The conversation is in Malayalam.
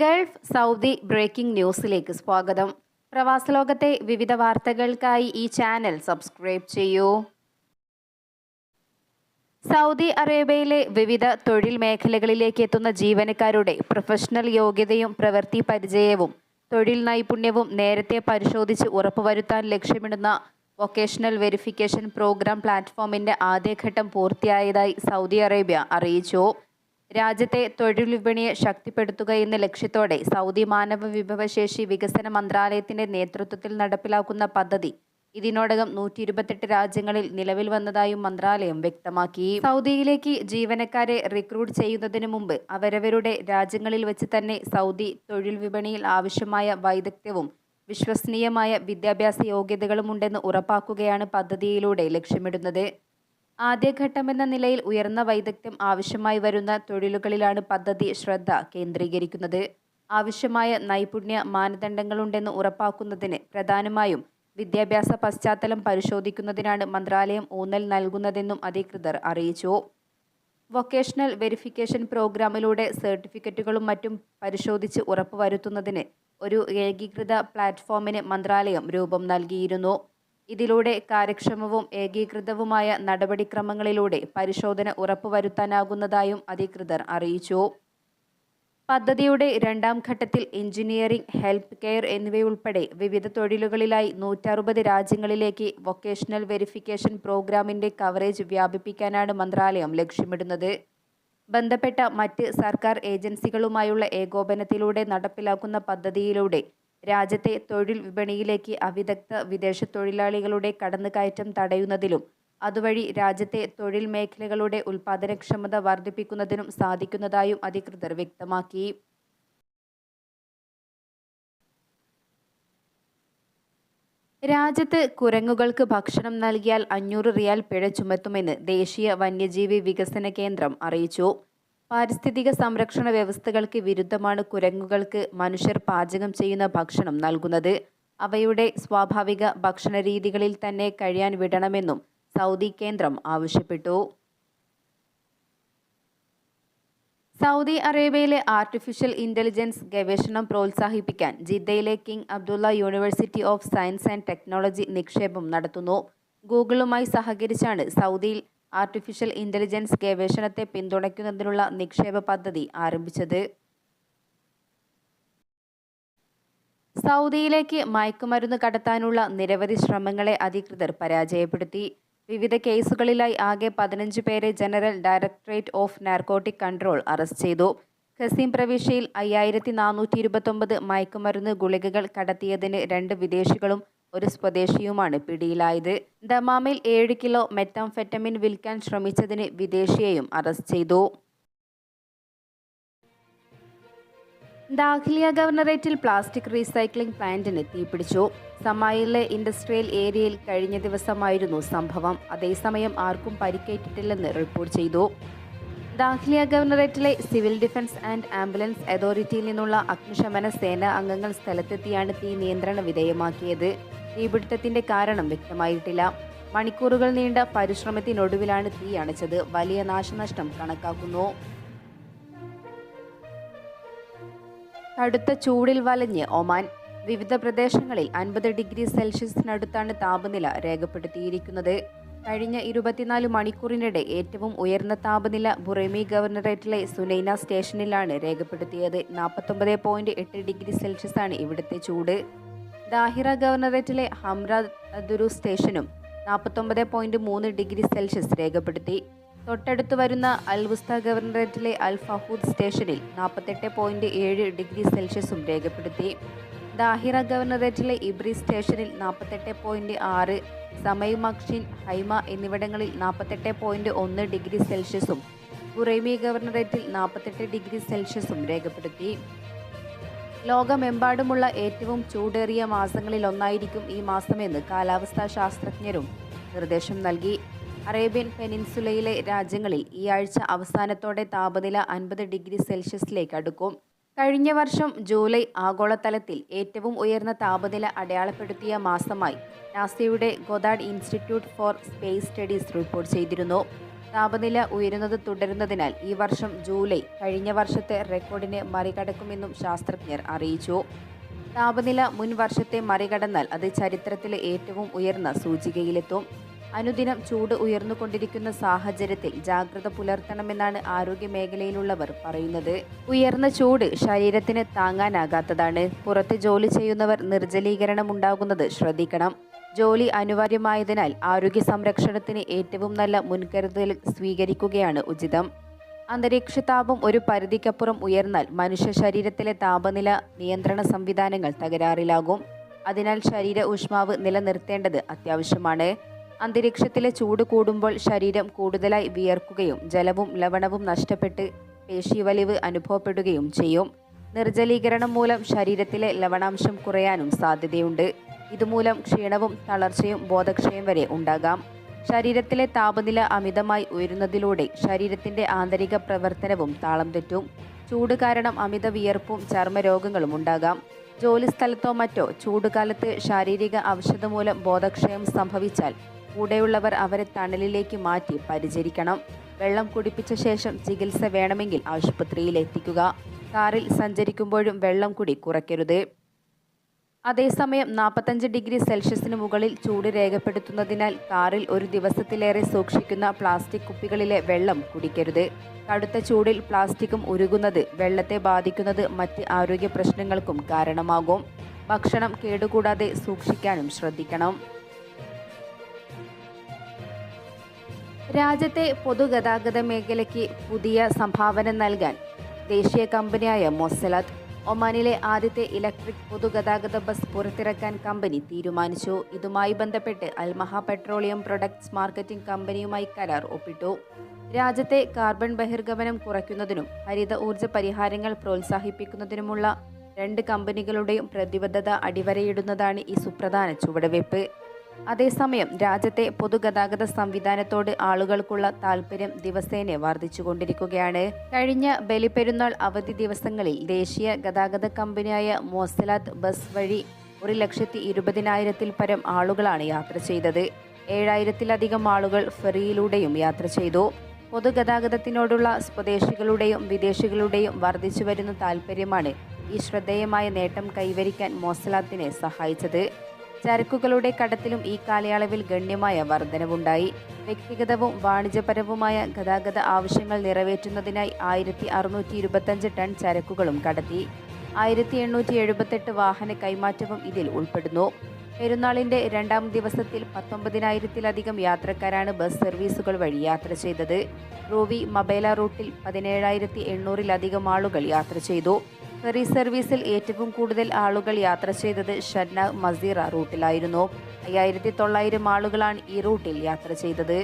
ഗൾഫ് സൗദി ബ്രേക്കിംഗ് ന്യൂസിലേക്ക് സ്വാഗതം. പ്രവാസലോകത്തെ വിവിധ വാർത്തകൾക്കായി ഈ ചാനൽ സബ്സ്ക്രൈബ് ചെയ്യൂ. സൗദി അറേബ്യയിലെ വിവിധ തൊഴിൽ മേഖലകളിലേക്ക് എത്തുന്ന ജീവനക്കാരുടെ പ്രൊഫഷണൽ യോഗ്യതയും പ്രവൃത്തി പരിചയവും തൊഴിൽ നൈപുണ്യവും നേരത്തെ പരിശോധിച്ച് ഉറപ്പുവരുത്താൻ ലക്ഷ്യമിടുന്ന വൊക്കേഷണൽ വെരിഫിക്കേഷൻ പ്രോഗ്രാം പ്ലാറ്റ്ഫോമിന്റെ ആദ്യഘട്ടം പൂർത്തിയായതായി സൗദി അറേബ്യ അറിയിച്ചു. രാജ്യത്തെ തൊഴിൽ വിപണിയെ ശക്തിപ്പെടുത്തുക എന്ന ലക്ഷ്യത്തോടെ സൗദി മാനവ വിഭവശേഷി വികസന മന്ത്രാലയത്തിന്റെ നേതൃത്വത്തിൽ നടപ്പിലാക്കുന്ന പദ്ധതി ഇതിനോടകം നൂറ്റി ഇരുപത്തെട്ട് രാജ്യങ്ങളിൽ നിലവിൽ വന്നതായും മന്ത്രാലയം വ്യക്തമാക്കി. സൗദിയിലേക്ക് ജീവനക്കാരെ റിക്രൂട്ട് ചെയ്യുന്നതിന് മുമ്പ് അവരവരുടെ രാജ്യങ്ങളിൽ വെച്ച് തന്നെ സൗദി തൊഴിൽ വിപണിയിൽ ആവശ്യമായ വൈദഗ്ധ്യവും വിശ്വസനീയമായ വിദ്യാഭ്യാസ യോഗ്യതകളും ഉണ്ടെന്ന് ഉറപ്പാക്കുകയാണ് പദ്ധതിയിലൂടെ ലക്ഷ്യമിടുന്നത്. ആദ്യഘട്ടമെന്ന നിലയിൽ ഉയർന്ന വൈദഗ്ധ്യം ആവശ്യമായി വരുന്ന തൊഴിലുകളിലാണ് പദ്ധതി ശ്രദ്ധ കേന്ദ്രീകരിക്കുന്നത്. ആവശ്യമായ നൈപുണ്യ മാനദണ്ഡങ്ങളുണ്ടെന്ന് ഉറപ്പാക്കുന്നതിന് പ്രധാനമായും വിദ്യാഭ്യാസ പശ്ചാത്തലം പരിശോധിക്കുന്നതിനാണ് മന്ത്രാലയം ഊന്നൽ നൽകുന്നതെന്നും അധികൃതർ അറിയിച്ചു. വൊക്കേഷണൽ വെരിഫിക്കേഷൻ പ്രോഗ്രാമിലൂടെ സർട്ടിഫിക്കറ്റുകളും മറ്റും പരിശോധിച്ച് ഉറപ്പുവരുത്തുന്നതിന് ഒരു ഏകീകൃത പ്ലാറ്റ്ഫോമിന് മന്ത്രാലയം രൂപം നൽകിയിരുന്നു. ഇതിലൂടെ കാര്യക്ഷമവും ഏകീകൃതവുമായ നടപടിക്രമങ്ങളിലൂടെ പരിശോധന ഉറപ്പുവരുത്താനാകുന്നതായും അധികൃതർ അറിയിച്ചു. പദ്ധതിയുടെ രണ്ടാം ഘട്ടത്തിൽ എഞ്ചിനീയറിംഗ് ഹെൽത്ത് കെയർ എന്നിവയുൾപ്പെടെ വിവിധ തൊഴിലുകളിലായി നൂറ്ററുപത് രാജ്യങ്ങളിലേക്ക് വൊക്കേഷണൽ വെരിഫിക്കേഷൻ പ്രോഗ്രാമിന്റെ കവറേജ് വ്യാപിപ്പിക്കാനാണ് മന്ത്രാലയം ലക്ഷ്യമിടുന്നത്. ബന്ധപ്പെട്ട മറ്റ് സർക്കാർ ഏജൻസികളുമായുള്ള ഏകോപനത്തിലൂടെ നടപ്പിലാക്കുന്ന പദ്ധതിയിലൂടെ രാജ്യത്തെ തൊഴിൽ വിപണിയിലേക്ക് അവിദഗ്ധ വിദേശ തൊഴിലാളികളുടെ കടന്നുകയറ്റം തടയുന്നതിലും അതുവഴി രാജ്യത്തെ തൊഴിൽ മേഖലകളുടെ ഉൽപാദനക്ഷമത വർദ്ധിപ്പിക്കുന്നതിനും സാധിക്കുന്നതായും അധികൃതർ വ്യക്തമാക്കി. രാജ്യത്ത് കുരങ്ങുകൾക്ക് ഭക്ഷണം നൽകിയാൽ അഞ്ഞൂറ് റിയാൽ പിഴ ചുമത്തുമെന്ന് ദേശീയ വന്യജീവി വികസന കേന്ദ്രം അറിയിച്ചു. പാരിസ്ഥിതിക സംരക്ഷണ വ്യവസ്ഥകൾക്ക് വിരുദ്ധമാണ് കുരങ്ങുകൾക്ക് മനുഷ്യർ പാചകം ചെയ്യുന്ന ഭക്ഷണം നൽകുന്നത്. അവയുടെ സ്വാഭാവിക ഭക്ഷണ രീതികളിൽ തന്നെ കഴിയാൻ വിടണമെന്നും സൗദി കേന്ദ്രം ആവശ്യപ്പെട്ടു. സൗദി അറേബ്യയിലെ ആർട്ടിഫിഷ്യൽ ഇന്റലിജൻസ് ഗവേഷണം പ്രോത്സാഹിപ്പിക്കാൻ ജിദ്ദയിലെ King Abdullah University of Science and Technology നിക്ഷേപം നടത്തുന്നു. ഗൂഗിളുമായി സഹകരിച്ചാണ് സൗദിയിൽ ആർട്ടിഫിഷ്യൽ ഇന്റലിജൻസ് ഗവേഷണത്തെ പിന്തുണയ്ക്കുന്നതിനുള്ള നിക്ഷേപ പദ്ധതി ആരംഭിച്ചത്. സൗദിയിലേക്ക് മയക്കുമരുന്ന് കടത്താനുള്ള നിരവധി ശ്രമങ്ങളെ അധികൃതർ പരാജയപ്പെടുത്തി. വിവിധ കേസുകളിലായി ആകെ പതിനഞ്ച് പേരെ General Directorate of Narcotic Control arrest ചെയ്തു. ഖസീം പ്രവിശ്യയിൽ അയ്യായിരത്തി നാനൂറ്റി ഇരുപത്തൊമ്പത് മയക്കുമരുന്ന് ഗുളികകൾ കടത്തിയതിന് രണ്ട് വിദേശികളും ഒരു സ്വദേശിയുമാണ് പിടിയിലായത്. ദമാമിൽ ഏഴ് കിലോ മെറ്റാംഫെറ്റമിൻ വിൽക്കാൻ ശ്രമിച്ചതിന് വിദേശിയെയും അറസ്റ്റ് ചെയ്തു. ദാഖിലിയ ഗവർണറേറ്റിൽ പ്ലാസ്റ്റിക് റീസൈക്ലിംഗ് പ്ലാന്റിന് തീപിടിച്ചു. സമായിലെ ഇൻഡസ്ട്രിയൽ ഏരിയയിൽ കഴിഞ്ഞ ദിവസമായിരുന്നു സംഭവം. അതേസമയം ആർക്കും പരിക്കേറ്റിട്ടില്ലെന്ന് റിപ്പോർട്ട് ചെയ്തു. ദാഖിലിയ ഗവർണറേറ്റിലെ സിവിൽ ഡിഫൻസ് ആൻഡ് ആംബുലൻസ് അതോറിറ്റിയിൽ നിന്നുള്ള അഗ്നിശമന സേന അംഗങ്ങൾ സ്ഥലത്തെത്തിയാണ് തീ നിയന്ത്രണ വിധേയമാക്കിയത്. തീപിടുത്തത്തിന്റെ കാരണം വ്യക്തമായിട്ടില്ല. മണിക്കൂറുകൾ നീണ്ട പരിശ്രമത്തിനൊടുവിലാണ് തീ അണച്ചത്. വലിയ നാശനഷ്ടം കണക്കാക്കുന്നു. കടുത്ത ചൂടിൽ വലഞ്ഞ് ഒമാൻ. വിവിധ പ്രദേശങ്ങളിൽ അൻപത് ഡിഗ്രി സെൽഷ്യസിനടുത്താണ് താപനില രേഖപ്പെടുത്തിയിരിക്കുന്നത്. കഴിഞ്ഞ ഇരുപത്തിനാല് മണിക്കൂറിനിടെ ഏറ്റവും ഉയർന്ന താപനില ബുറേമി ഗവർണറേറ്റിലെ സുനൈന സ്റ്റേഷനിലാണ് രേഖപ്പെടുത്തിയത്. നാൽപ്പത്തൊമ്പത് പോയിന്റ് എട്ട് ഡിഗ്രി സെൽഷ്യസാണ് ഇവിടുത്തെ ചൂട്. ദാഹിറ ഗവർണറേറ്റിലെ ഹംറ ദുരു സ്റ്റേഷനും നാൽപ്പത്തൊമ്പത് പോയിന്റ് മൂന്ന് ഡിഗ്രി സെൽഷ്യസ് രേഖപ്പെടുത്തി. തൊട്ടടുത്ത് വരുന്ന അൽവുസ്ത ഗവർണറേറ്റിലെ അൽ ഫഹൂദ് സ്റ്റേഷനിൽ നാൽപ്പത്തെട്ട് പോയിന്റ് ഏഴ് ഡിഗ്രി സെൽഷ്യസും രേഖപ്പെടുത്തി. ദാഹിറ ഗവർണറേറ്റിലെ ഇബ്രി സ്റ്റേഷനിൽ നാൽപ്പത്തെട്ട് പോയിന്റ് ആറ് സമയ് മക്ഷീൻ ഹൈമ എന്നിവിടങ്ങളിൽ നാൽപ്പത്തെട്ട് പോയിന്റ് ഒന്ന് ഡിഗ്രി സെൽഷ്യസും ബുറൈമി ഗവർണറേറ്റിൽ നാൽപ്പത്തെട്ട് ഡിഗ്രി സെൽഷ്യസും രേഖപ്പെടുത്തി. ലോകമെമ്പാടുമുള്ള ഏറ്റവും ചൂടേറിയ മാസങ്ങളിൽ ഒന്നായിരിക്കും ഈ മാസമെന്ന് കാലാവസ്ഥാ ശാസ്ത്രജ്ഞരും നിർദ്ദേശം നൽകി. അറേബ്യൻ പെനിൻസുലയിലെ രാജ്യങ്ങളിൽ ഈ ആഴ്ച അവസാനത്തോടെ താപനില അൻപത് ഡിഗ്രി സെൽഷ്യസിലേക്ക് അടുക്കും. കഴിഞ്ഞ വർഷം ജൂലൈ ആഗോളതലത്തിൽ ഏറ്റവും ഉയർന്ന താപനില അടയാളപ്പെടുത്തിയ മാസമായി നാസയുടെ Goddard Institute for Space Studies report ചെയ്തിരുന്നു. താപനില ഉയരുന്നത് തുടരുന്നതിനാൽ ഈ വർഷം ജൂലൈ കഴിഞ്ഞ വർഷത്തെ റെക്കോർഡിനെ മറികടക്കുമെന്നും ശാസ്ത്രജ്ഞർ അറിയിച്ചു. താപനില മുൻ വർഷത്തെ മറികടന്നാൽ അത് ചരിത്രത്തിലെ ഏറ്റവും ഉയർന്ന സൂചികയിലെത്തും. അനുദിനം ചൂട് ഉയർന്നുകൊണ്ടിരിക്കുന്ന സാഹചര്യത്തിൽ ജാഗ്രത പുലർത്തണമെന്നാണ് ആരോഗ്യ മേഖലയിലുള്ളവർ പറയുന്നത്. ഉയർന്ന ചൂട് ശരീരത്തിന് താങ്ങാനാകാത്തതാണ്. പുറത്ത് ജോലി ചെയ്യുന്നവർ നിർജലീകരണം ഉണ്ടാകുന്നത് ശ്രദ്ധിക്കണം. ജോലി അനിവാര്യമായതിനാൽ ആരോഗ്യ സംരക്ഷണത്തിന് ഏറ്റവും നല്ല മുൻകരുതൽ സ്വീകരിക്കുകയാണ് ഉചിതം. അന്തരീക്ഷ താപം ഒരു പരിധിക്കപ്പുറം ഉയർന്നാൽ മനുഷ്യ ശരീരത്തിലെ താപനില നിയന്ത്രണ സംവിധാനങ്ങൾ തകരാറിലാകും. അതിനാൽ ശരീര ഊഷ്മാവ് നിലനിർത്തേണ്ടത് അത്യാവശ്യമാണ്. അന്തരീക്ഷത്തിലെ ചൂട് കൂടുമ്പോൾ ശരീരം കൂടുതലായി വിയർക്കുകയും ജലവും ലവണവും നഷ്ടപ്പെട്ട് പേശീവലിവ് അനുഭവപ്പെടുകയും ചെയ്യും. നിർജലീകരണം മൂലം ശരീരത്തിലെ ലവണാംശം കുറയാനും സാധ്യതയുണ്ട്. ഇതുമൂലം ക്ഷീണവും തളർച്ചയും ബോധക്ഷയം വരെ ഉണ്ടാകാം. ശരീരത്തിലെ താപനില അമിതമായി ഉയരുന്നതിലൂടെ ശരീരത്തിന്റെ ആന്തരിക പ്രവർത്തനവും താളം തെറ്റും. ചൂട് കാരണം അമിത വിയർപ്പും ചർമ്മരോഗങ്ങളും ഉണ്ടാകാം. ജോലിസ്ഥലത്തോ മറ്റോ ചൂടുകാലത്ത് ശാരീരിക അവശത മൂലം ബോധക്ഷയം സംഭവിച്ചാൽ കൂടെയുള്ളവർ അവരെ തണലിലേക്ക് മാറ്റി പരിചരിക്കണം. വെള്ളം കുടിപ്പിച്ച ശേഷം ചികിത്സ വേണമെങ്കിൽ ആശുപത്രിയിൽ എത്തിക്കുക കാറിൽ സഞ്ചരിക്കുമ്പോഴും വെള്ളം കുടി കുറയ്ക്കരുത്. അതേസമയം നാൽപ്പത്തഞ്ച് ഡിഗ്രി സെൽഷ്യസിന് മുകളിൽ ചൂട് രേഖപ്പെടുത്തുന്നതിനാൽ കാറിൽ ഒരു ദിവസത്തിലേറെ സൂക്ഷിക്കുന്ന പ്ലാസ്റ്റിക് കുപ്പികളിലെ വെള്ളം കുടിക്കരുത്. കടുത്ത ചൂടിൽ പ്ലാസ്റ്റിക്കും ഉരുകുന്നത് വെള്ളത്തെ ബാധിക്കുന്നത് മറ്റ് ആരോഗ്യ പ്രശ്നങ്ങൾക്കും കാരണമാകും. ഭക്ഷണം കേടുകൂടാതെ സൂക്ഷിക്കാനും ശ്രദ്ധിക്കണം. രാജ്യത്തെ പൊതുഗതാഗത മേഖലയ്ക്ക് പുതിയ സംഭാവന നൽകാൻ ദേശീയ കമ്പനിയായ മൊസലാത്ത് ഒമാനിലെ ആദ്യത്തെ ഇലക്ട്രിക് പൊതുഗതാഗത ബസ് പുറത്തിറക്കാൻ കമ്പനി തീരുമാനിച്ചു. ഇതുമായി ബന്ധപ്പെട്ട് അൽമഹ പെട്രോളിയം പ്രൊഡക്ട്സ് മാർക്കറ്റിംഗ് കമ്പനിയുമായി കരാർ ഒപ്പിട്ടു. രാജ്യത്തെ കാർബൺ ബഹിർഗമനം കുറയ്ക്കുന്നതിനും ഹരിത ഊർജ പരിഹാരങ്ങൾ പ്രോത്സാഹിപ്പിക്കുന്നതിനുമുള്ള രണ്ട് കമ്പനികളുടെയും പ്രതിബദ്ധത അടിവരയിടുന്നതാണ് ഈ സുപ്രധാന ചുവടുവയ്പ്. അതേസമയം രാജ്യത്തെ പൊതുഗതാഗത സംവിധാനത്തോട് ആളുകൾക്കുള്ള താൽപര്യം ദിവസേന വർദ്ധിച്ചുകൊണ്ടിരിക്കുകയാണ്. കഴിഞ്ഞ ബലിപ്പെരുന്നാൾ അവധി ദിവസങ്ങളിൽ ദേശീയ ഗതാഗത കമ്പനിയായ മോസലാത്ത് ബസ് വഴി ഒരു ലക്ഷത്തി ഇരുപതിനായിരത്തിൽ പരം ആളുകളാണ് യാത്ര ചെയ്തത്. ഏഴായിരത്തിലധികം ആളുകൾ ഫെറിയിലൂടെയും യാത്ര ചെയ്തു. പൊതുഗതാഗതത്തിനോടുള്ള സ്വദേശികളുടെയും വിദേശികളുടെയും വർദ്ധിച്ചു വരുന്ന താൽപ്പര്യമാണ് ഈ ശ്രദ്ധേയമായ നേട്ടം കൈവരിക്കാൻ മോസലാത്തിനെ സഹായിച്ചത്. ചരക്കുകളുടെ കടത്തിലും ഈ കാലയളവിൽ ഗണ്യമായ വർധനവുണ്ടായി. വ്യക്തിഗതവും വാണിജ്യപരവുമായ ഗതാഗത ആവശ്യങ്ങൾ നിറവേറ്റുന്നതിനായി ആയിരത്തി അറുന്നൂറ്റി ഇരുപത്തഞ്ച് ടൺ ചരക്കുകളും കടത്തി. ആയിരത്തി എണ്ണൂറ്റി എഴുപത്തെട്ട് വാഹന കൈമാറ്റവും ഇതിൽ ഉൾപ്പെടുന്നു. പെരുന്നാളിന്റെ രണ്ടാം ദിവസത്തിൽ പത്തൊമ്പതിനായിരത്തിലധികം യാത്രക്കാരാണ് ബസ് സർവീസുകൾ വഴി യാത്ര ചെയ്തത്. റൂവി മബേല റൂട്ടിൽ പതിനേഴായിരത്തി എണ്ണൂറിലധികം ആളുകൾ യാത്ര ചെയ്തു. ഫെറി സർവീസിൽ ഏറ്റവും കൂടുതൽ ആളുകൾ യാത്ര ചെയ്തത് ഷന്ന മസീറ റൂട്ടിലായിരുന്നു. അയ്യായിരത്തി തൊള്ളായിരം ആളുകളാണ് ഈ റൂട്ടിൽ യാത്ര ചെയ്തത്.